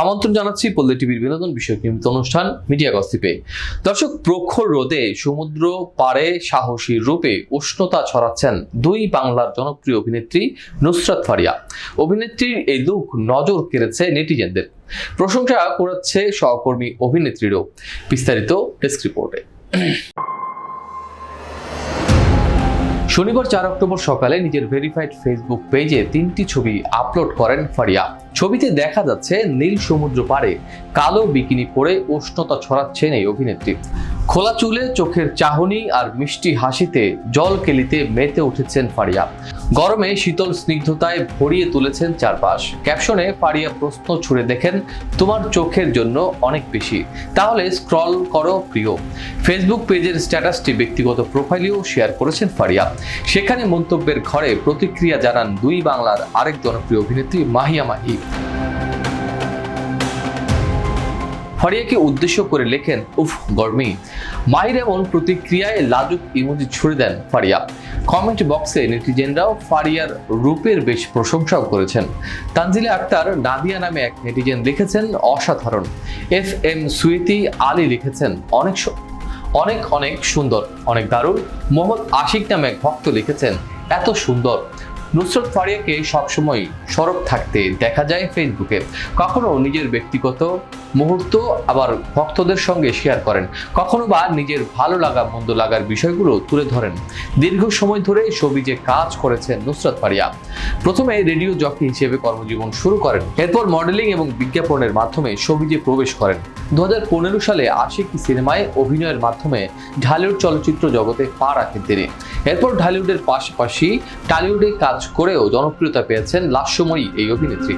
আমন্ত্রণ জানাচ্ছি পল্লী টিভির বিনোদন বিষয়ক নিয়মিত অনুষ্ঠান মিডিয়া গসিপে। দর্শক, প্রখর রোদে সমুদ্র পাড়ে সাহসী রূপে উষ্ণতা ছড়াচ্ছেন দুই বাংলার জনপ্রিয় অভিনেত্রী নুসরাত ফারিয়া। অভিনেত্রীর এই লুক নজর কেড়েছে নেটিজেনদের। প্রশংসা করাচ্ছে সহকর্মী অভিনেত্রীরও। বিস্তারিত ডেস্ক রিপোর্টে। শনিবার চার অক্টোবর সকালে নিজের ভেরিফাইড ফেসবুক পেজে তিনটি ছবি আপলোড করেন ফারিয়া। ছবিতে দেখা যাচ্ছে নীল সমুদ্র পাড়ে কালো বিকিনি পরে উষ্ণতা ছড়াচ্ছেন এই অভিনেত্রী। খোলা চুলে চোখের চাহনি আর মিষ্টি হাসিতে জল কেলিতে মেতে উঠেছেন ফারিয়া। গরমে শীতল স্নিগ্ধতায় ভরিয়ে তুলেছেন চারপাশ। ক্যাপশনে পারিয়া প্রশ্ন ছুড়ে দেখেন, তোমার চোখের জন্য অনেক বেশি। তাহলে স্ক্রল করো প্রিয়। ফেসবুক পেজের স্ট্যাটাসটি ব্যক্তিগত প্রোফাইলেও শেয়ার করেছেন ফারিয়া। সেখানে মন্তব্যের ঘরে প্রতিক্রিয়া জানান দুই বাংলার আরেক জনপ্রিয় অভিনেত্রী মাহিয়া মাহি। ফারিয়াকে উদ্দেশ্য করে লেখেন, উফ, গরমি। মাহির এমন প্রতিক্রিয়ায় লাজুক ইমোজি ছুড়ে দেন ফারিয়া। কমেন্ট বক্সে নেটিজেনরাও ফারিয়ার রূপের বেশ প্রশংসাও করেছেন। তানজিলা আক্তার নাদিয়া নামে এক নেটিজেন লিখেছেন, অসাধারণ। এফ এম সুইতি আলী লিখেছেন, অনেক অনেক অনেক সুন্দর। অনেক দারুণ। মোহাম্মদ আশিক নামে এক ভক্ত লিখেছেন, এত সুন্দর। নুসরত ফারিয়াকে সবসময় সরব থাকতে দেখা যায় ফেসবুকে। কখনো নিজের ব্যক্তিগত মুহূর্ত আবার ভক্তদের সঙ্গে শেয়ার করেন। কখনো বা নিজের ভালো লাগা, মন্দ লাগার বিষয়গুলো তুলে ধরেন। দীর্ঘ সময় ধরে সবিজে কাজ করেছেন নুসরত ফারিয়া। প্রথমে রেডিও জকি হিসেবে কর্মজীবন শুরু করেন। এরপর মডেলিং এবং বিজ্ঞাপনের মাধ্যমে সবিজে প্রবেশ করেন। দু হাজার পনেরো সালে আশিকি সিনেমায় অভিনয়ের মাধ্যমে ঢালিউড চলচ্চিত্র জগতে পা রাখেন তিনি। এরপর ঢালিউডের পাশাপাশি টালিউডে কাজ করেও জনপ্রিয়তা পেয়েছেন লাস্যময়ী এই অভিনেত্রী।